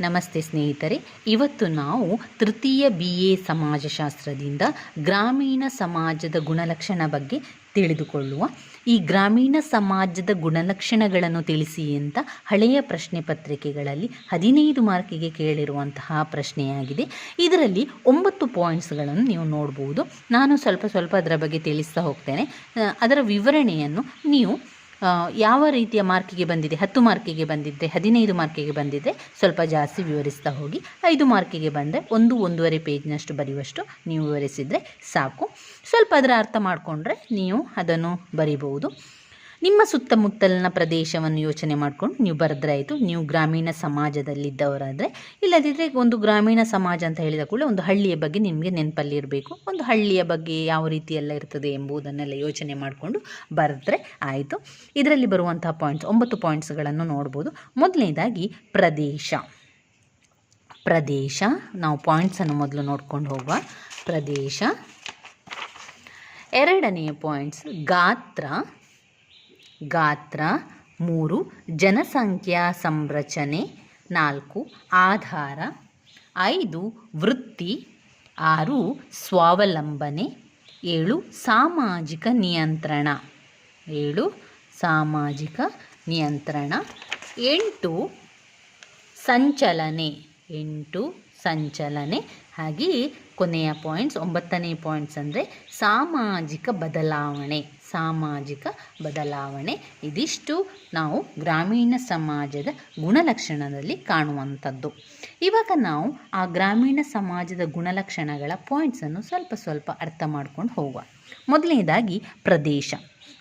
ನಮಸ್ತೆ ಸ್ನೇಹಿತರೆ. ಇವತ್ತು ನಾವು ತೃತೀಯ ಬಿ ಎ ಸಮಾಜಶಾಸ್ತ್ರದಿಂದ ಗ್ರಾಮೀಣ ಸಮಾಜದ ಗುಣಲಕ್ಷಣ ಬಗ್ಗೆ ತಿಳಿದುಕೊಳ್ಳುವ. ಈ ಗ್ರಾಮೀಣ ಸಮಾಜದ ಗುಣಲಕ್ಷಣಗಳನ್ನು ತಿಳಿಸಿ ಅಂತ ಹಳೆಯ ಪ್ರಶ್ನೆ ಪತ್ರಿಕೆಗಳಲ್ಲಿ ಹದಿನೈದು ಮಾರ್ಕಿಗೆ ಕೇಳಿರುವಂತಹ ಪ್ರಶ್ನೆಯಾಗಿದೆ. ಇದರಲ್ಲಿ ಒಂಬತ್ತು ಪಾಯಿಂಟ್ಸ್ಗಳನ್ನು ನೀವು ನೋಡ್ಬೋದು. ನಾನು ಸ್ವಲ್ಪ ಸ್ವಲ್ಪ ಅದರ ಬಗ್ಗೆ ತಿಳಿಸ್ತಾ ಹೋಗ್ತೇನೆ. ಅದರ ವಿವರಣೆಯನ್ನು ನೀವು ಯಾವ ರೀತಿಯ ಮಾರ್ಕಿಗೆ ಬಂದಿದೆ? ಹತ್ತು ಮಾರ್ಕಿಗೆ ಬಂದಿದ್ದೆ ಹದಿನೈದು ಮಾರ್ಕಿಗೆ ಬಂದಿದ್ದೆ ಸ್ವಲ್ಪ ಜಾಸ್ತಿ ವಿವರಿಸ್ತಾ ಹೋಗಿ. ಐದು ಮಾರ್ಕಿಗೆ ಬಂದರೆ ಒಂದು ಒಂದೂವರೆ ಪೇಜ್ನಷ್ಟು ಬರೆಯುವಷ್ಟು ನೀವು ವಿವರಿಸಿದರೆ ಸಾಕು. ಸ್ವಲ್ಪ ಅದರ ಅರ್ಥ ಮಾಡಿಕೊಂಡ್ರೆ ನೀವು ಅದನ್ನು ಬರಿಬಹುದು. ನಿಮ್ಮ ಸುತ್ತಮುತ್ತಲಿನ ಪ್ರದೇಶವನ್ನು ಯೋಚನೆ ಮಾಡಿಕೊಂಡು ನೀವು ಬರೆದ್ರೆ ಆಯಿತು, ನೀವು ಗ್ರಾಮೀಣ ಸಮಾಜದಲ್ಲಿದ್ದವರಾದರೆ ಇಲ್ಲದಿದ್ದರೆ ಒಂದು ಗ್ರಾಮೀಣ ಸಮಾಜ ಅಂತ ಹೇಳಿದ ಕೂಡಲೇ ಒಂದು ಹಳ್ಳಿಯ ಬಗ್ಗೆ ನಿಮಗೆ ನೆನಪಲ್ಲಿರಬೇಕು ಒಂದು ಹಳ್ಳಿಯ ಬಗ್ಗೆ ಯಾವ ರೀತಿ ಎಲ್ಲ ಇರ್ತದೆ ಎಂಬುದನ್ನೆಲ್ಲ ಯೋಚನೆ ಮಾಡಿಕೊಂಡು ಬರೆದ್ರೆ ಆಯಿತು. ಇದರಲ್ಲಿ ಬರುವಂತಹ ಪಾಯಿಂಟ್ಸ್ ಒಂಬತ್ತು ಪಾಯಿಂಟ್ಸ್ಗಳನ್ನು ನೋಡ್ಬೋದು. ಮೊದಲನೇದಾಗಿ ಪ್ರದೇಶ. ಪ್ರದೇಶ, ನಾವು ಪಾಯಿಂಟ್ಸನ್ನು ಮೊದಲು ನೋಡ್ಕೊಂಡು ಹೋಗುವ. ಪ್ರದೇಶ. ಎರಡನೆಯ ಪಾಯಿಂಟ್ಸ್ ಗಾತ್ರ. ಗಾತ್ರ ಮೂರು, ಜನಸಂಖ್ಯಾ ಸಂರಚನೆ ನಾಲ್ಕು, ಆಧಾರ ಐದು, ವೃತ್ತಿ ಆರು, ಸ್ವಾವಲಂಬನೆ ಏಳು, ಸಾಮಾಜಿಕ ನಿಯಂತ್ರಣ ಏಳು, ಸಾಮಾಜಿಕ ನಿಯಂತ್ರಣ ಎಂಟು, ಸಂಚಲನೆ ಎಂಟು, ಸಂಚಲನೆ ಹಾಗೆಯೇ ಕೊನೆಯ ಪಾಯಿಂಟ್ಸ್ ಒಂಬತ್ತನೇ ಪಾಯಿಂಟ್ಸ್ ಅಂದರೆ ಸಾಮಾಜಿಕ ಬದಲಾವಣೆ. ಸಾಮಾಜಿಕ ಬದಲಾವಣೆ. ಇದಿಷ್ಟು ನಾವು ಗ್ರಾಮೀಣ ಸಮಾಜದ ಗುಣಲಕ್ಷಣದಲ್ಲಿ ಕಾಣುವಂಥದ್ದು. ಇವಾಗ ನಾವು ಆ ಗ್ರಾಮೀಣ ಸಮಾಜದ ಗುಣಲಕ್ಷಣಗಳ ಪಾಯಿಂಟ್ಸನ್ನು ಸ್ವಲ್ಪ ಸ್ವಲ್ಪ ಅರ್ಥ ಮಾಡ್ಕೊಂಡು ಹೋಗುವ. ಮೊದಲನೇದಾಗಿ ಪ್ರದೇಶ.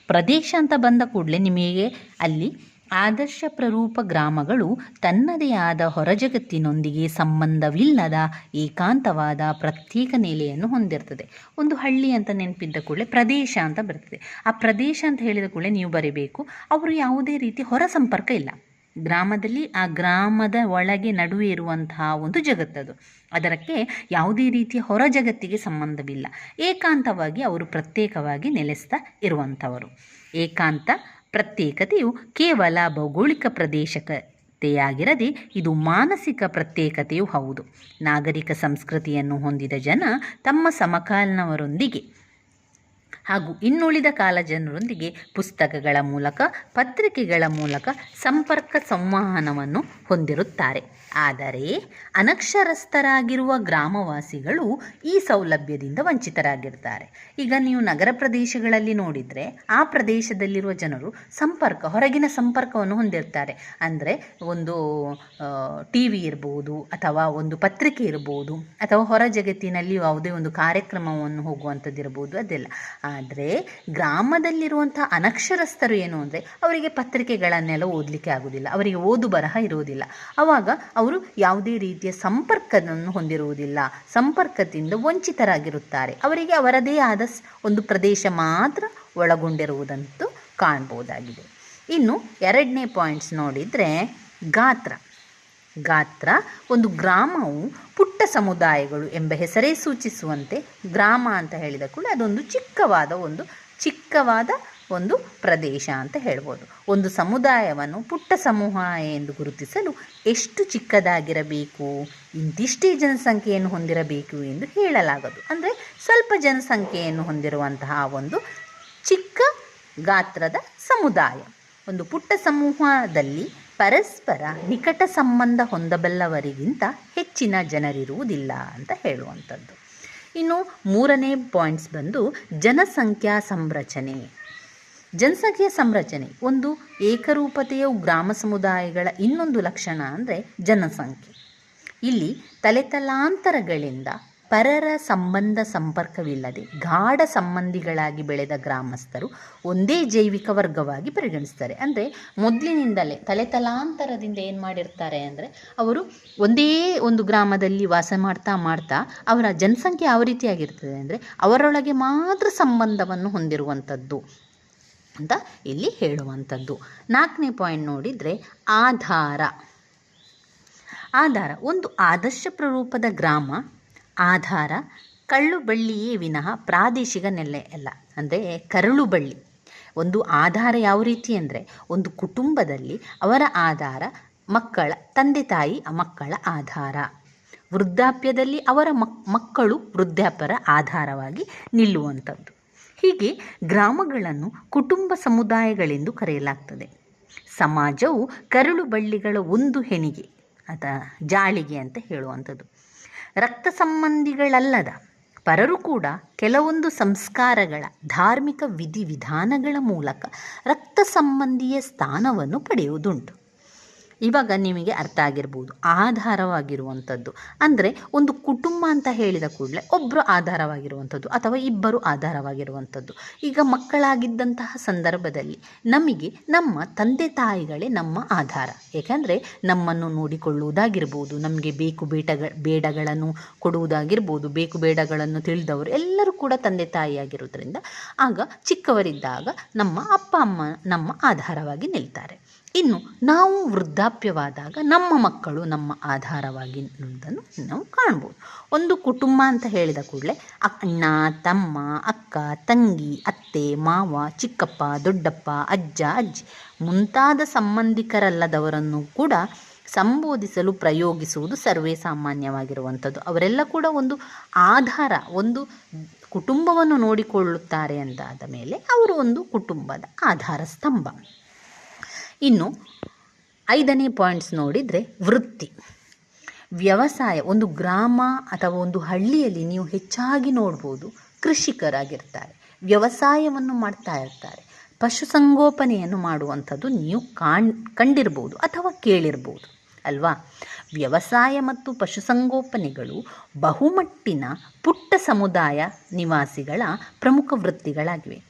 ಪ್ರದೇಶ ಅಂತ ಬಂದ ಕೂಡಲೇ ನಿಮಗೆ ಅಲ್ಲಿ ಆದರ್ಶ ಪ್ರರೂಪ ಗ್ರಾಮಗಳು ತನ್ನದೇ ಆದ ಹೊರಜಗತ್ತಿನೊಂದಿಗೆ ಸಂಬಂಧವಿಲ್ಲದ ಏಕಾಂತವಾದ ಪ್ರತ್ಯೇಕ ನೆಲೆಯನ್ನು ಹೊಂದಿರ್ತದೆ. ಒಂದು ಹಳ್ಳಿ ಅಂತ ನೆನಪಿದ್ದ ಕೂಡಲೇ ಪ್ರದೇಶ ಅಂತ ಬರ್ತದೆ. ಆ ಪ್ರದೇಶ ಅಂತ ಹೇಳಿದ ಕೂಡಲೇ ನೀವು ಬರೀಬೇಕು, ಅವರು ಯಾವುದೇ ರೀತಿ ಹೊರ ಸಂಪರ್ಕ ಇಲ್ಲ. ಗ್ರಾಮದಲ್ಲಿ ಆ ಗ್ರಾಮದ ಒಳಗೆ ನಡುವೆ ಇರುವಂತಹ ಒಂದು ಜಗತ್ತದು ಅದಕ್ಕೆ ಯಾವುದೇ ರೀತಿಯ ಹೊರ ಜಗತ್ತಿಗೆ ಸಂಬಂಧವಿಲ್ಲ. ಏಕಾಂತವಾಗಿ ಅವರು ಪ್ರತ್ಯೇಕವಾಗಿ ನೆಲೆಸ್ತಾ ಇರುವಂಥವರು. ಏಕಾಂತ ಪ್ರತ್ಯೇಕತೆಯು ಕೇವಲ ಭೌಗೋಳಿಕ ಪ್ರದೇಶಕತೆಯಾಗಿರದೆ ಇದು ಮಾನಸಿಕ ಪ್ರತ್ಯೇಕತೆಯೂ ಹೌದು. ನಾಗರಿಕ ಸಂಸ್ಕೃತಿಯನ್ನು ಹೊಂದಿದ ಜನ ತಮ್ಮ ಸಮಕಾಲೀನವರೊಂದಿಗೆ ಹಾಗೂ ಇನ್ನುಳಿದ ಕಾಲ ಜನರೊಂದಿಗೆ ಪುಸ್ತಕಗಳ ಮೂಲಕ, ಪತ್ರಿಕೆಗಳ ಮೂಲಕ ಸಂಪರ್ಕ ಸಂವಹನವನ್ನು ಹೊಂದಿರುತ್ತಾರೆ. ಆದರೆ ಅನಕ್ಷರಸ್ಥರಾಗಿರುವ ಗ್ರಾಮವಾಸಿಗಳು ಈ ಸೌಲಭ್ಯದಿಂದ ವಂಚಿತರಾಗಿರ್ತಾರೆ ಈಗ ನೀವು ನಗರ ಪ್ರದೇಶಗಳಲ್ಲಿ ನೋಡಿದರೆ ಆ ಪ್ರದೇಶದಲ್ಲಿರುವ ಜನರು ಸಂಪರ್ಕ, ಹೊರಗಿನ ಸಂಪರ್ಕವನ್ನು ಹೊಂದಿರ್ತಾರೆ ಅಂದರೆ ಒಂದು ಟಿ ವಿ ಇರ್ಬೋದು ಅಥವಾ ಒಂದು ಪತ್ರಿಕೆ ಇರ್ಬೋದು ಅಥವಾ ಹೊರ ಜಗತ್ತಿನಲ್ಲಿ ಯಾವುದೇ ಒಂದು ಕಾರ್ಯಕ್ರಮವನ್ನು ಹೋಗುವಂಥದ್ದಿರ್ಬೋದು ಅದೆಲ್ಲ. ಆದರೆ ಗ್ರಾಮದಲ್ಲಿರುವಂಥ ಅನಕ್ಷರಸ್ಥರು ಏನು ಅಂದರೆ ಅವರಿಗೆ ಪತ್ರಿಕೆಗಳನ್ನೆಲ್ಲ ಓದಲಿಕ್ಕೆ ಆಗೋದಿಲ್ಲ, ಅವರಿಗೆ ಓದು ಬರಹ ಇರುವುದಿಲ್ಲ. ಆವಾಗ ಅವರು ಯಾವುದೇ ರೀತಿಯ ಸಂಪರ್ಕವನ್ನು ಹೊಂದಿರುವುದಿಲ್ಲ, ಸಂಪರ್ಕದಿಂದ ವಂಚಿತರಾಗಿರುತ್ತಾರೆ. ಅವರಿಗೆ ಅವರದೇ ಆದ ಒಂದು ಪ್ರದೇಶ ಮಾತ್ರ ಒಳಗೊಂಡಿರುವುದಂತೂ ಕಾಣ್ಬೋದಾಗಿದೆ ಇನ್ನು ಎರಡನೇ ಪಾಯಿಂಟ್ಸ್ ನೋಡಿದರೆ ಗಾತ್ರ. ಗಾತ್ರ, ಒಂದು ಗ್ರಾಮವು ಪುಟ್ಟ ಸಮುದಾಯಗಳು ಎಂಬ ಹೆಸರೇ ಸೂಚಿಸುವಂತೆ ಗ್ರಾಮ ಅಂತ ಹೇಳಿದ ಕೂಡ ಅದೊಂದು ಚಿಕ್ಕವಾದ ಒಂದು ಚಿಕ್ಕವಾದ ಒಂದು ಪ್ರದೇಶ ಅಂತ ಹೇಳ್ಬೋದು. ಒಂದು ಸಮುದಾಯವನ್ನು ಪುಟ್ಟ ಸಮೂಹ ಎಂದು ಗುರುತಿಸಲು ಎಷ್ಟು ಚಿಕ್ಕದಾಗಿರಬೇಕು, ಇಂತಿಷ್ಟೇ ಜನಸಂಖ್ಯೆಯನ್ನು ಹೊಂದಿರಬೇಕು ಎಂದು ಹೇಳಲಾಗದು. ಅಂದರೆ ಸ್ವಲ್ಪ ಜನಸಂಖ್ಯೆಯನ್ನು ಹೊಂದಿರುವಂತಹ ಒಂದು ಚಿಕ್ಕ ಗಾತ್ರದ ಸಮುದಾಯ. ಒಂದು ಪುಟ್ಟ ಸಮೂಹದಲ್ಲಿ ಪರಸ್ಪರ ನಿಕಟ ಸಂಬಂಧ ಹೊಂದಬಲ್ಲವರಿಗಿಂತ ಹೆಚ್ಚಿನ ಜನರಿರುವುದಿಲ್ಲ ಅಂತ ಹೇಳುವಂಥದ್ದು. ಇನ್ನು ಮೂರನೇ ಪಾಯಿಂಟ್ಸ್ ಬಂದು ಜನಸಂಖ್ಯಾ ಸಂರಚನೆ. ಜನಸಂಖ್ಯಾ ಸಂರಚನೆ ಒಂದು ಏಕರೂಪತೆಯ ಗ್ರಾಮ ಸಮುದಾಯಗಳ ಇನ್ನೊಂದು ಲಕ್ಷಣ ಅಂದರೆ ಜನಸಂಖ್ಯೆ. ಇಲ್ಲಿ ತಲೆತಲಾಂತರಗಳಿಂದ ಪರರ ಸಂಬಂಧ ಸಂಪರ್ಕವಿಲ್ಲದೆ ಗಾಢ ಸಂಬಂಧಿಗಳಾಗಿ ಬೆಳೆದ ಗ್ರಾಮಸ್ಥರು ಒಂದೇ ಜೈವಿಕ ವರ್ಗವಾಗಿ ಪರಿಗಣಿಸ್ತಾರೆ. ಅಂದರೆ ಮೊದಲಿನಿಂದಲೇ ತಲೆತಲಾಂತರದಿಂದ ಏನು ಮಾಡಿರ್ತಾರೆ ಅಂದರೆ ಅವರು ಒಂದೇ ಒಂದು ಗ್ರಾಮದಲ್ಲಿ ವಾಸ ಮಾಡ್ತಾ ಮಾಡ್ತಾ ಅವರ ಜನಸಂಖ್ಯೆ ಯಾವ ರೀತಿಯಾಗಿರ್ತದೆ ಅಂದರೆ ಅವರೊಳಗೆ ಮಾತ್ರ ಸಂಬಂಧವನ್ನು ಹೊಂದಿರುವಂಥದ್ದು ಅಂತ ಇಲ್ಲಿ ಹೇಳುವಂಥದ್ದು. ನಾಲ್ಕನೇ ಪಾಯಿಂಟ್ ನೋಡಿದರೆ ಆಧಾರ. ಆಧಾರ ಒಂದು ಆದರ್ಶ ಪ್ರರೂಪದ ಗ್ರಾಮ ಆಧಾರ ಕಳ್ಳು ಬಳ್ಳಿಯೇ ವಿನಃ ಪ್ರಾದೇಶಿಕ ನೆಲೆ ಅಲ್ಲ. ಅಂದರೆ ಕರಳು ಬಳ್ಳಿ ಒಂದು ಆಧಾರ ಯಾವ ರೀತಿ ಅಂದರೆ ಒಂದು ಕುಟುಂಬದಲ್ಲಿ ಅವರ ಆಧಾರ ಮಕ್ಕಳ ತಂದೆ ತಾಯಿ ಮಕ್ಕಳ ಆಧಾರ. ವೃದ್ಧಾಪ್ಯದಲ್ಲಿ ಅವರ ಮಕ್, ಮಕ್ಕಳು ವೃದ್ಧಾಪ್ಯರ ಆಧಾರವಾಗಿ ನಿಲ್ಲುವಂಥದ್ದು. ಹೀಗೆ ಗ್ರಾಮಗಳನ್ನು ಕುಟುಂಬ ಸಮುದಾಯಗಳೆಂದು ಕರೆಯಲಾಗ್ತದೆ. ಸಮಾಜವು ಕರಳು ಬಳ್ಳಿಗಳ ಒಂದು ಹೆಣಿಗೆ, ಅಥವಾ ಜಾಳಿಗೆ ಅಂತ ಹೇಳುವಂಥದ್ದು. ರಕ್ತ ಸಂಬಂಧಿಗಳಲ್ಲದ ಪರರು ಕೂಡ ಕೆಲವೊಂದು ಸಂಸ್ಕಾರಗಳ ಧಾರ್ಮಿಕ ವಿಧಿವಿಧಾನಗಳ ಮೂಲಕ ರಕ್ತ ಸಂಬಂಧಿಯ ಸ್ಥಾನವನ್ನು ಪಡೆಯುವುದುಂಟು. ಇವಾಗ ನಿಮಗೆ ಅರ್ಥ ಆಗಿರ್ಬೋದು, ಆಧಾರವಾಗಿರುವಂಥದ್ದು. ಅಂದರೆ ಒಂದು ಕುಟುಂಬ ಅಂತ ಹೇಳಿದ ಕೂಡಲೇ ಒಬ್ಬರು ಆಧಾರವಾಗಿರುವಂಥದ್ದು ಅಥವಾ ಇಬ್ಬರು ಆಧಾರವಾಗಿರುವಂಥದ್ದು. ಈಗ ಮಕ್ಕಳಾಗಿದ್ದಂತಹ ಸಂದರ್ಭದಲ್ಲಿ ನಮಗೆ ನಮ್ಮ ತಂದೆ ತಾಯಿಗಳೇ ನಮ್ಮ ಆಧಾರ. ಏಕೆಂದರೆ ನಮ್ಮನ್ನು ನೋಡಿಕೊಳ್ಳುವುದಾಗಿರ್ಬೋದು, ನಮಗೆ ಬೇಕು ಬೇಟಗ, ಬೇಡಗಳನ್ನು ಕೊಡುವುದಾಗಿರ್ಬೋದು, ಬೇಕು ಬೇಡಗಳನ್ನು ತಿಳಿದವರು ಎಲ್ಲರೂ ಕೂಡ ತಂದೆ ತಾಯಿಯಾಗಿರೋದ್ರಿಂದ ಆಗ ಚಿಕ್ಕವರಿದ್ದಾಗ ನಮ್ಮ ಅಪ್ಪ, ಅಮ್ಮ ನಮ್ಮ ಆಧಾರವಾಗಿ ನಿಲ್ತಾರೆ. ಇನ್ನು ನಾವು ವೃದ್ಧಾಪ್ಯವಾದಾಗ ನಮ್ಮ ಮಕ್ಕಳು ನಮ್ಮ ಆಧಾರವಾಗಿ ನಾವು ಕಾಣ್ಬೋದು. ಒಂದು ಕುಟುಂಬ ಅಂತ ಹೇಳಿದ ಕೂಡಲೇ ಅಣ್ಣ, ತಮ್ಮ, ಅಕ್ಕ, ತಂಗಿ, ಅತ್ತೆ, ಮಾವ, ಚಿಕ್ಕಪ್ಪ, ದೊಡ್ಡಪ್ಪ, ಅಜ್ಜ, ಅಜ್ಜಿ ಮುಂತಾದ ಸಂಬಂಧಿಕರಲ್ಲದವರನ್ನು ಕೂಡ ಸಂಬೋಧಿಸಲು ಪ್ರಯೋಗಿಸುವುದು ಸರ್ವೇ ಸಾಮಾನ್ಯವಾಗಿರುವಂಥದ್ದು. ಅವರೆಲ್ಲ ಕೂಡ ಒಂದು ಆಧಾರ, ಒಂದು ಕುಟುಂಬವನ್ನು ನೋಡಿಕೊಳ್ಳುತ್ತಾರೆ ಅಂದಾದ ಮೇಲೆ ಅವರು ಒಂದು ಕುಟುಂಬದ ಆಧಾರ ಸ್ತಂಭ. ಇನ್ನು ಐದನೇ ಪಾಯಿಂಟ್ಸ್ ನೋಡಿದರೆ ವೃತ್ತಿ. ವ್ಯವಸಾಯ, ಒಂದು ಗ್ರಾಮ ಅಥವಾ ಒಂದು ಹಳ್ಳಿಯಲ್ಲಿ ನೀವು ಹೆಚ್ಚಾಗಿ ನೋಡ್ಬೋದು ಕೃಷಿಕರಾಗಿರ್ತಾರೆ. ವ್ಯವಸಾಯವನ್ನು ಮಾಡ್ತಾ ಇರ್ತಾರೆ. ಪಶುಸಂಗೋಪನೆಯನ್ನು ಮಾಡುವಂಥದ್ದು ನೀವು ಕಾಣ್, ಕಂಡಿರ್ಬೋದು ಅಥವಾ ಕೇಳಿರ್ಬೋದು, ಅಲ್ವಾ? ವ್ಯವಸಾಯ ಮತ್ತು ಪಶುಸಂಗೋಪನೆಗಳು ಬಹುಮಟ್ಟಿನ ಪುಟ್ಟ ಸಮುದಾಯ ನಿವಾಸಿಗಳ ಪ್ರಮುಖ ವೃತ್ತಿಗಳಾಗಿವೆ.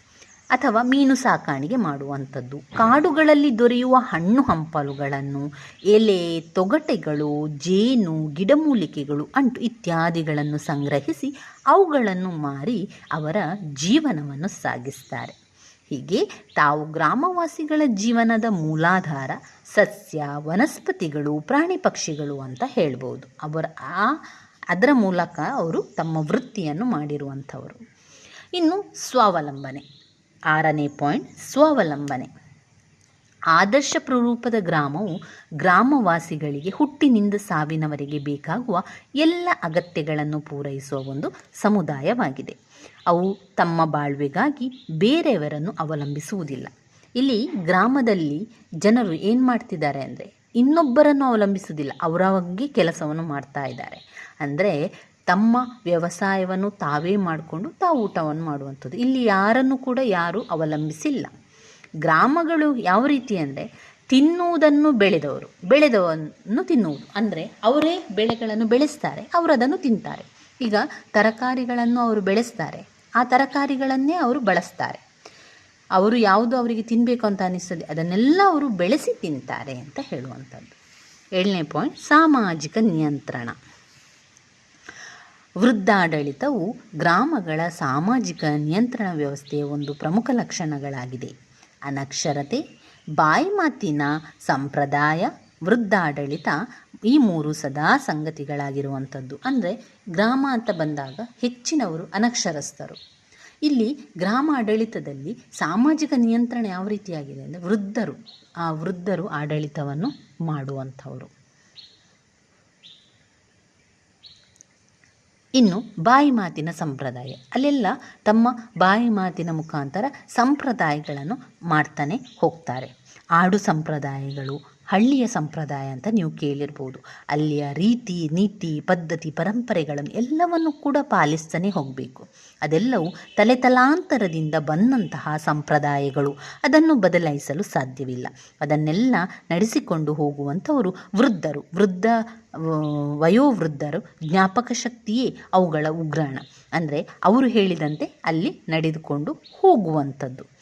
ಅಥವಾ ಮೀನು ಸಾಕಾಣಿಕೆ ಮಾಡುವಂಥದ್ದು. ಕಾಡುಗಳಲ್ಲಿ ದೊರೆಯುವ ಹಣ್ಣು ಹಂಪಲುಗಳನ್ನು, ಎಲೆ, ತೊಗಟೆಗಳು, ಜೇನು, ಗಿಡಮೂಲಿಕೆಗಳು ಅಂಟು ಇತ್ಯಾದಿಗಳನ್ನು ಸಂಗ್ರಹಿಸಿ ಅವುಗಳನ್ನು ಮಾರಿ ಅವರ ಜೀವನವನ್ನು ಸಾಗಿಸ್ತಾರೆ. ಹೀಗೆ ತಾವು ಗ್ರಾಮವಾಸಿಗಳ ಜೀವನದ ಮೂಲಾಧಾರ, ಸಸ್ಯ, ವನಸ್ಪತಿಗಳು, ಪ್ರಾಣಿ ಪಕ್ಷಿಗಳು ಅಂತ ಹೇಳ್ಬೋದು. ಅವರ ಆ, ಅದರ ಮೂಲಕ ಅವರು ತಮ್ಮ ವೃತ್ತಿಯನ್ನು ಮಾಡಿರುವಂಥವರು. ಇನ್ನು ಸ್ವಾವಲಂಬನೆ. ಆರನೇ ಪಾಯಿಂಟ್, ಸ್ವಾವಲಂಬನೆ. ಆದರ್ಶ ಪ್ರರೂಪದ ಗ್ರಾಮವು ಗ್ರಾಮವಾಸಿಗಳಿಗೆ ಹುಟ್ಟಿನಿಂದ ಸಾವಿನವರೆಗೆ ಬೇಕಾಗುವ ಎಲ್ಲ ಅಗತ್ಯಗಳನ್ನು ಪೂರೈಸುವ ಒಂದು ಸಮುದಾಯವಾಗಿದೆ. ಅವು ತಮ್ಮ ಬಾಳ್ವೆಗಾಗಿ ಬೇರೆಯವರನ್ನು ಅವಲಂಬಿಸುವುದಿಲ್ಲ. ಇಲ್ಲಿ ಗ್ರಾಮದಲ್ಲಿ ಜನರು ಏನು ಮಾಡ್ತಿದ್ದಾರೆ ಅಂದರೆ, ಇನ್ನೊಬ್ಬರನ್ನು ಅವಲಂಬಿಸುವುದಿಲ್ಲ. ಅವರವಾಗಿ ಕೆಲಸವನ್ನು ಮಾಡ್ತಾ ಇದ್ದಾರೆ. ಅಂದರೆ ತಮ್ಮ ವ್ಯವಸಾಯವನ್ನು ತಾವೇ ಮಾಡಿಕೊಂಡು ತಾವು ಊಟವನ್ನು ಮಾಡುವಂಥದ್ದು. ಇಲ್ಲಿ ಯಾರನ್ನು ಕೂಡ ಯಾರು ಅವಲಂಬಿಸಿಲ್ಲ. ಗ್ರಾಮಗಳು ಯಾವ ರೀತಿ ಅಂದರೆ ತಿನ್ನುವುದನ್ನು ಬೆಳೆದವರು. ಬೆಳೆದವನ್ನು ತಿನ್ನುವುದು. ಅಂದರೆ ಅವರೇ ಬೆಳೆಗಳನ್ನು ಬೆಳೆಸ್ತಾರೆ, ಅವರು ಅದನ್ನು ತಿಂತಾರೆ. ಈಗ ತರಕಾರಿಗಳನ್ನು ಅವರು ಬೆಳೆಸ್ತಾರೆ. ಆ ತರಕಾರಿಗಳನ್ನೇ ಅವರು ಬಳಸ್ತಾರೆ. ಅವರು ಯಾವುದು ಅವರಿಗೆ ತಿನ್ನಬೇಕು ಅಂತ ಅನಿಸ್ತದೆ, ಅದನ್ನೆಲ್ಲ ಅವರು ಬೆಳೆಸಿ ತಿಂತಾರೆ ಅಂತ ಹೇಳುವಂಥದ್ದು. ಏಳನೇ ಪಾಯಿಂಟ್ ಸಾಮಾಜಿಕ ನಿಯಂತ್ರಣ. ವೃದ್ಧಾಡಳಿತವು ಗ್ರಾಮಗಳ ಸಾಮಾಜಿಕ ನಿಯಂತ್ರಣ ವ್ಯವಸ್ಥೆಯ ಒಂದು ಪ್ರಮುಖ ಲಕ್ಷಣಗಳಾಗಿದೆ. ಅನಕ್ಷರತೆ ಬಾಯಿ ಮಾತಿನ ಸಂಪ್ರದಾಯ, ವೃದ್ಧಾಡಳಿತ ಈ ಮೂರು ಸದಾ ಸಂಗತಿಗಳಾಗಿರುವಂಥದ್ದು. ಅಂದರೆ ಗ್ರಾಮ ಅಂತ ಬಂದಾಗ ಹೆಚ್ಚಿನವರು ಅನಕ್ಷರಸ್ಥರು. ಇಲ್ಲಿ ಗ್ರಾಮ ಆಡಳಿತದಲ್ಲಿ ಸಾಮಾಜಿಕ ನಿಯಂತ್ರಣ ಯಾವ ರೀತಿಯಾಗಿದೆ ಅಂದರೆ ವೃದ್ಧರು, ಆ ವೃದ್ಧರು ಆಡಳಿತವನ್ನು ಮಾಡುವಂಥವರು. ಇನ್ನು ಬಾಯಿ ಮಾತಿನ ಸಂಪ್ರದಾಯ. ಅಲ್ಲೆಲ್ಲ ತಮ್ಮ ಬಾಯಿ ಮಾತಿನ ಮುಖಾಂತರ ಸಂಪ್ರದಾಯಗಳನ್ನು ಮಾಡ್ತಾನೆ ಹೋಗ್ತಾರೆ. ಆಡು ಸಂಪ್ರದಾಯಗಳು ಹಳ್ಳಿಯ ಸಂಪ್ರದಾಯ ಅಂತ ನೀವು ಕೇಳಿರ್ಬೋದು. ಅಲ್ಲಿಯ ರೀತಿ, ನೀತಿ, ಪದ್ಧತಿ, ಪರಂಪರೆಗಳನ್ನು ಎಲ್ಲವನ್ನು ಕೂಡ ಪಾಲಿಸ್ತಾನೆ ಹೋಗಬೇಕು. ಅದೆಲ್ಲವೂ ತಲೆತಲಾಂತರದಿಂದ ಬಂದಂತಹ ಸಂಪ್ರದಾಯಗಳು. ಅದನ್ನು ಬದಲಾಯಿಸಲು ಸಾಧ್ಯವಿಲ್ಲ. ಅದನ್ನೆಲ್ಲ ನಡೆಸಿಕೊಂಡು ಹೋಗುವಂಥವರು ವೃದ್ಧರು. ವೃದ್ಧ ವಯೋವೃದ್ಧರು, ಜ್ಞಾಪಕ ಶಕ್ತಿಯೇ ಅವುಗಳ ಉಗ್ರಾಣ. ಅಂದರೆ ಅವರು ಹೇಳಿದಂತೆ ಅಲ್ಲಿ ನಡೆದುಕೊಂಡು ಹೋಗುವಂಥದ್ದು.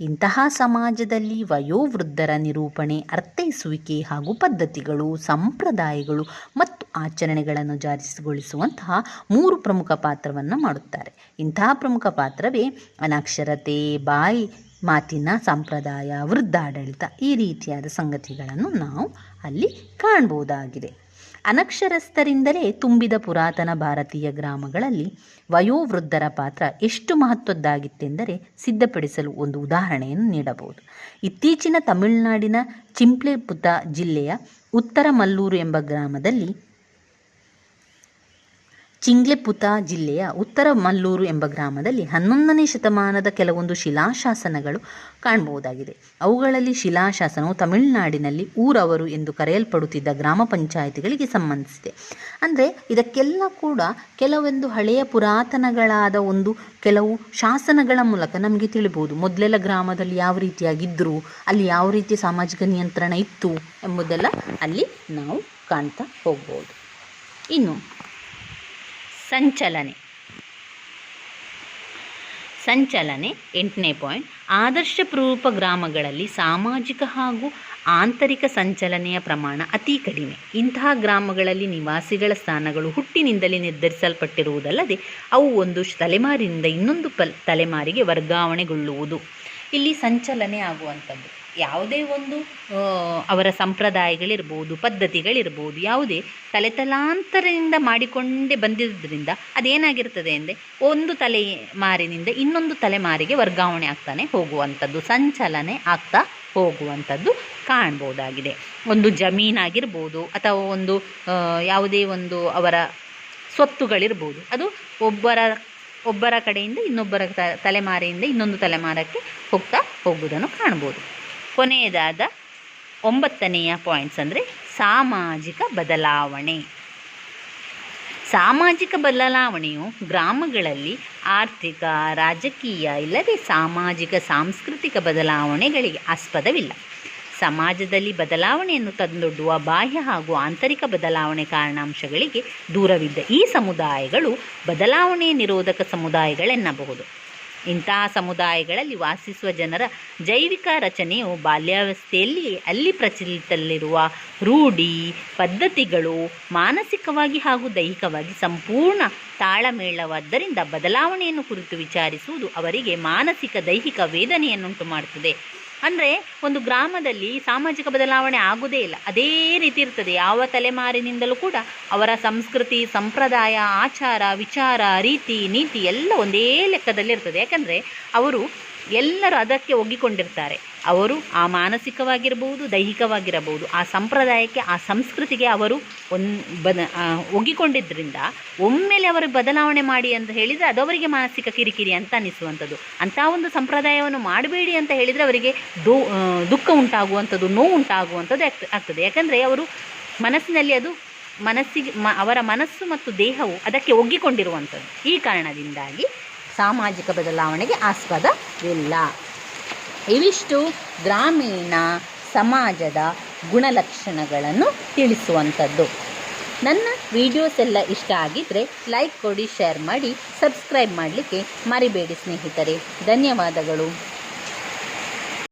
ಇಂತಹ ಸಮಾಜದಲ್ಲಿ ವಯೋವೃದ್ಧರ ನಿರೂಪಣೆ, ಅರ್ಥೈಸುವಿಕೆ ಹಾಗೂ ಪದ್ಧತಿಗಳು, ಸಂಪ್ರದಾಯಗಳು ಮತ್ತು ಆಚರಣೆಗಳನ್ನು ಜಾರಿಸಿಗೊಳಿಸುವಂತಹ ಮೂರು ಪ್ರಮುಖ ಪಾತ್ರವನ್ನು ಮಾಡುತ್ತಾರೆ. ಇಂತಹ ಪ್ರಮುಖ ಪಾತ್ರವೇ ಅನಕ್ಷರತೆ, ಬಾಯಿ ಮಾತಿನ ಸಂಪ್ರದಾಯ, ವೃದ್ಧಾಡಳಿತ ಈ ರೀತಿಯಾದ ಸಂಗತಿಗಳನ್ನು ನಾವು ಅಲ್ಲಿ ಕಾಣ್ಬೋದಾಗಿದೆ. ಅನಕ್ಷರಸ್ಥರಿಂದಲೇ ತುಂಬಿದ ಪುರಾತನ ಭಾರತೀಯ ಗ್ರಾಮಗಳಲ್ಲಿ ವಯೋವೃದ್ಧರ ಪಾತ್ರ ಎಷ್ಟು ಮಹತ್ವದ್ದಾಗಿತ್ತೆಂದರೆ ಸಿದ್ಧಪಡಿಸಲು ಒಂದು ಉದಾಹರಣೆಯನ್ನು ನೀಡಬಹುದು. ಇತ್ತೀಚಿನ ತಮಿಳುನಾಡಿನ ಚಿಂಪ್ಲೆಪುತ ಜಿಲ್ಲೆಯ ಉತ್ತರ ಮಲ್ಲೂರು ಎಂಬ ಗ್ರಾಮದಲ್ಲಿ ಚಿಂಗ್ಲೆಪುತ ಜಿಲ್ಲೆಯ ಉತ್ತರ ಮಲ್ಲೂರು ಎಂಬ ಗ್ರಾಮದಲ್ಲಿ ಹನ್ನೊಂದನೇ ಶತಮಾನದ ಕೆಲವೊಂದು ಶಿಲಾಶಾಸನಗಳು ಕಾಣಬಹುದಾಗಿದೆ. ಅವುಗಳಲ್ಲಿ ಶಿಲಾಶಾಸನವು ತಮಿಳುನಾಡಿನಲ್ಲಿ ಊರವರು ಎಂದು ಕರೆಯಲ್ಪಡುತ್ತಿದ್ದ ಗ್ರಾಮ ಪಂಚಾಯಿತಿಗಳಿಗೆ ಸಂಬಂಧಿಸಿದೆ. ಅಂದರೆ ಇದಕ್ಕೆಲ್ಲ ಕೂಡ ಕೆಲವೊಂದು ಹಳೆಯ ಪುರಾತನಗಳಾದ ಒಂದು ಕೆಲವು ಶಾಸನಗಳ ಮೂಲಕ ನಮಗೆ ತಿಳಿಬಹುದು. ಮೊದಲೆಲ್ಲ ಗ್ರಾಮದಲ್ಲಿ ಯಾವ ರೀತಿಯಾಗಿದ್ದರು ಅಲ್ಲಿ ಯಾವ ರೀತಿಯ ಸಾಮಾಜಿಕ ನಿಯಂತ್ರಣ ಇತ್ತು ಎಂಬುದೆಲ್ಲ ಅಲ್ಲಿ ನಾವು ಕಾಣ್ತಾ ಹೋಗ್ಬೋದು. ಇನ್ನು ಸಂಚಲನೆ. ಸಂಚಲನೆ ಎಂಟನೇ ಪಾಯಿಂಟ್. ಆದರ್ಶ ಪ್ರೂಪ ಗ್ರಾಮಗಳಲ್ಲಿ ಸಾಮಾಜಿಕ ಹಾಗೂ ಆಂತರಿಕ ಸಂಚಲನೆಯ ಪ್ರಮಾಣ ಅತಿ ಕಡಿಮೆ. ಇಂತಹ ಗ್ರಾಮಗಳಲ್ಲಿ ನಿವಾಸಿಗಳ ಸ್ಥಾನಗಳು ಹುಟ್ಟಿನಿಂದಲೇ ನಿರ್ಧರಿಸಲ್ಪಟ್ಟಿರುವುದಲ್ಲದೆ, ಅವು ಒಂದು ತಲೆಮಾರಿನಿಂದ ಇನ್ನೊಂದು ತಲೆಮಾರಿಗೆ ವರ್ಗಾವಣೆಗೊಳ್ಳುವುದು. ಇಲ್ಲಿ ಸಂಚಲನೆ ಆಗುವಂಥದ್ದು. ಯಾವುದೇ ಒಂದು ಅವರ ಸಂಪ್ರದಾಯಗಳಿರ್ಬೋದು, ಪದ್ಧತಿಗಳಿರ್ಬೋದು, ಯಾವುದೇ ತಲೆತಲಾಂತರದಿಂದ ಮಾಡಿಕೊಂಡೇ ಬಂದಿದ್ದರಿಂದ ಅದೇನಾಗಿರ್ತದೆ ಅಂದರೆ ಒಂದು ತಲೆಮಾರಿನಿಂದ ಇನ್ನೊಂದು ತಲೆಮಾರಿಗೆ ವರ್ಗಾವಣೆ ಆಗ್ತಾನೆ ಹೋಗುವಂಥದ್ದು, ಸಂಚಲನೆ ಆಗ್ತಾ ಹೋಗುವಂಥದ್ದು ಕಾಣ್ಬೋದಾಗಿದೆ. ಒಂದು ಜಮೀನಾಗಿರ್ಬೋದು ಅಥವಾ ಒಂದು ಯಾವುದೇ ಒಂದು ಅವರ ಸ್ವತ್ತುಗಳಿರ್ಬೋದು, ಅದು ಒಬ್ಬರ ಒಬ್ಬರ ಕಡೆಯಿಂದ ಇನ್ನೊಬ್ಬರ ತಲೆಮಾರಿಯಿಂದ ಇನ್ನೊಂದು ತಲೆಮಾರಕ್ಕೆ ಹೋಗ್ತಾ ಹೋಗುವುದನ್ನು ಕಾಣ್ಬೋದು. ಕೊನೆಯದಾದ ಒಂಬತ್ತನೆಯ ಪಾಯಿಂಟ್ಸ್ ಅಂದರೆ ಸಾಮಾಜಿಕ ಬದಲಾವಣೆ. ಸಾಮಾಜಿಕ ಬದಲಾವಣೆಯು ಗ್ರಾಮಗಳಲ್ಲಿ ಆರ್ಥಿಕ, ರಾಜಕೀಯ ಇಲ್ಲದೆ ಸಾಮಾಜಿಕ, ಸಾಂಸ್ಕೃತಿಕ ಬದಲಾವಣೆಗಳಿಗೆ ಆಸ್ಪದವಿಲ್ಲ. ಸಮಾಜದಲ್ಲಿ ಬದಲಾವಣೆಯನ್ನು ತಂದೊಡ್ಡುವ ಬಾಹ್ಯ ಹಾಗೂ ಆಂತರಿಕ ಬದಲಾವಣೆ ಕಾರಣಾಂಶಗಳಿಗೆ ದೂರವಿದ್ದ ಈ ಸಮುದಾಯಗಳು ಬದಲಾವಣೆ ನಿರೋಧಕ ಸಮುದಾಯಗಳೆನ್ನಬಹುದು. ಇಂತಹ ಸಮುದಾಯಗಳಲ್ಲಿ ವಾಸಿಸುವ ಜನರ ಜೈವಿಕ ರಚನೆಯು ಬಾಲ್ಯಾವಸ್ಥೆಯಲ್ಲಿ ಅಲ್ಲಿ ಪ್ರಚಲಿತದಲ್ಲಿರುವ ರೂಢಿ ಪದ್ಧತಿಗಳು ಮಾನಸಿಕವಾಗಿ ಹಾಗೂ ದೈಹಿಕವಾಗಿ ಸಂಪೂರ್ಣ ತಾಳಮೇಳವಾದ್ದರಿಂದ ಬದಲಾವಣೆಯನ್ನು ಕುರಿತು ವಿಚಾರಿಸುವುದು ಅವರಿಗೆ ಮಾನಸಿಕ ದೈಹಿಕ ವೇದನೆಯನ್ನುಂಟು ಮಾಡುತ್ತದೆ. ಅಂದರೆ ಒಂದು ಗ್ರಾಮದಲ್ಲಿ ಸಾಮಾಜಿಕ ಬದಲಾವಣೆ ಆಗುವುದೇ ಇಲ್ಲ. ಅದೇ ರೀತಿ ಇರ್ತದೆ. ಯಾವ ತಲೆಮಾರಿನಿಂದಲೂ ಕೂಡ ಅವರ ಸಂಸ್ಕೃತಿ, ಸಂಪ್ರದಾಯ, ಆಚಾರ, ವಿಚಾರ, ರೀತಿ, ನೀತಿ ಎಲ್ಲ ಒಂದೇ ಲೆಕ್ಕದಲ್ಲಿ ಇರ್ತದೆ ಯಾಕಂದರೆ ಅವರು ಎಲ್ಲರೂ ಅದಕ್ಕೆ ಒಗ್ಗಿಕೊಂಡಿರ್ತಾರೆ. ಅವರು ಆ ಮಾನಸಿಕವಾಗಿರಬಹುದು ದೈಹಿಕವಾಗಿರಬಹುದು, ಆ ಸಂಪ್ರದಾಯಕ್ಕೆ, ಆ ಸಂಸ್ಕೃತಿಗೆ ಅವರು ಒನ್ ಬದ ಒಗ್ಗಿಕೊಂಡಿದ್ದರಿಂದ ಒಮ್ಮೆಲೆ ಅವರು ಬದಲಾವಣೆ ಮಾಡಿ ಅಂತ ಹೇಳಿದರೆ ಅದು ಅವರಿಗೆ ಮಾನಸಿಕ ಕಿರಿಕಿರಿ ಅಂತ ಅನ್ನಿಸುವಂಥದ್ದು. ಅಂಥ ಒಂದು ಸಂಪ್ರದಾಯವನ್ನು ಮಾಡಬೇಡಿ ಅಂತ ಹೇಳಿದರೆ ಅವರಿಗೆ ದೋ ದುಃಖ ಉಂಟಾಗುವಂಥದ್ದು, ನೋವು ಉಂಟಾಗುವಂಥದ್ದು ಆಗ್ತ- ಆಗ್ತದೆ. ಯಾಕಂದರೆ ಅವರು ಮನಸ್ಸಿನಲ್ಲಿ ಅದು ಮನಸ್ಸಿಗೆ, ಮ, ಅವರ ಮನಸ್ಸು ಮತ್ತು ದೇಹವು ಅದಕ್ಕೆ ಒಗ್ಗಿಕೊಂಡಿರುವಂಥದ್ದು. ಈ ಕಾರಣದಿಂದಾಗಿ ಸಾಮಾಜಿಕ ಬದಲಾವಣೆಗೆ ಆಸ್ಪದವಿಲ್ಲ ಇವಿಷ್ಟು ಗ್ರಾಮೀಣ ಸಮಾಜದ ಗುಣಲಕ್ಷಣಗಳನ್ನು ತಿಳಿಸುವಂಥದ್ದು. ನನ್ನ ವಿಡಿಯೋಸ್ ಎಲ್ಲ ಇಷ್ಟ ಆಗಿದ್ದರೆ ಲೈಕ್ ಕೊಡಿ ಶೇರ್ ಮಾಡಿ ಸಬ್ಸ್ಕ್ರೈಬ್ ಮಾಡಲಿಕ್ಕೆ ಮರಿಬೇಡಿ ಸ್ನೇಹಿತರೆ. ಧನ್ಯವಾದಗಳು.